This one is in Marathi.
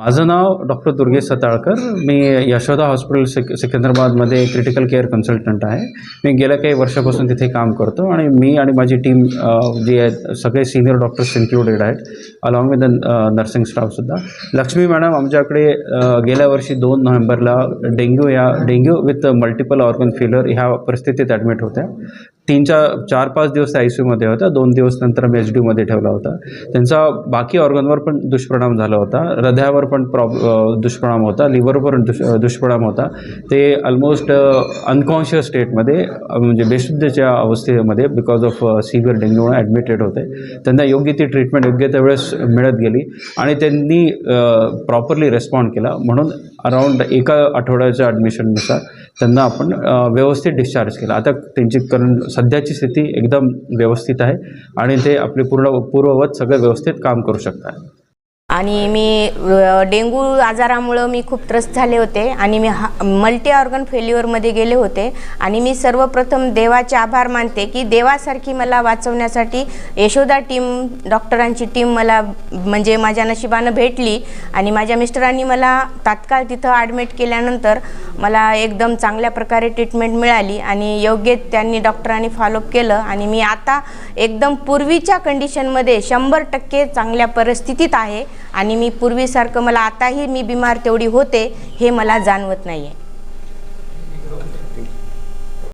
माझं नाव डॉक्टर दुर्गेश सताळकर. मी यशोदा हॉस्पिटल सिक सिकंदराबादमध्ये क्रिटिकल केअर कन्सल्टंट आहे. मी गेल्या काही वर्षापासून तिथे काम करतो आणि मी आणि माझी टीम जी आहे सगळे सिनियर डॉक्टर्स इन्क्लुडेड आहेत अलॉंग विथ द नर्सिंग स्टाफसुद्धा लक्ष्मी मॅडम आमच्याकडे गेल्या वर्षी दोन नोव्हेंबरला डेंग्यू या dengue with multiple organ failure ह्या परिस्थितीत ॲडमिट होत्या. तीन चार चार पाच दिवस त्या आय सी यूमध्ये होत्या. दोन दिवस नंतर मी एच डीमध्ये ठेवला होता. त्यांचा बाकी ऑर्गनवर पण दुष्परिणाम झाला होता. हृदयावर पण प्रॉब दुष्परिणाम होता. लिव्हरवर पण दुष दुष्परिणाम होता. ते ऑलमोस्ट अनकॉन्शियस स्टेटमध्ये म्हणजे बेशुद्धच्या अवस्थेमध्ये बिकॉज ऑफ सिव्हिअर डेंग्यूमुळे ॲडमिटेड होते. त्यांना योग्य ती ट्रीटमेंट योग्य त्या वेळेस मिळत गेली आणि त्यांनी प्रॉपरली रेस्पॉन्ड केला. म्हणून अराऊंड एका आठवड्याच्या ॲडमिशननुसार त्यांना आपण व्यवस्थित डिस्चार्ज केला. आता त्यांची करंट सध्याची स्थिती एकदम व्यवस्थित आहे आणि ते आपले पूर्ण पूर्ववत सगळं व्यवस्थित काम करू शकतात. आणि मी डेंगू आजारामुळं मी खूप त्रस्त झाले होते आणि मी हा मल्टी ऑर्गन फेल्युअरमध्ये गेले होते. आणि मी सर्वप्रथम देवाचे आभार मानते की देवासारखी मला वाचवण्यासाठी यशोदा टीम डॉक्टरांची टीम मला म्हणजे माझ्या नशिबानं भेटली आणि माझ्या मिस्टरांनी मला तात्काळ तिथं ॲडमिट केल्यानंतर मला एकदम चांगल्या प्रकारे ट्रीटमेंट मिळाली आणि योग्य त्यांनी डॉक्टरांनी फॉलोअप केलं आणि मी आता एकदम पूर्वीच्या कंडिशनमध्ये शंभर टक्के चांगल्या परिस्थितीत आहे. आणि मी पूर्वीसारखं मला आताही मी बिमार तेवढी होते हे मला जाणवत नाही आहे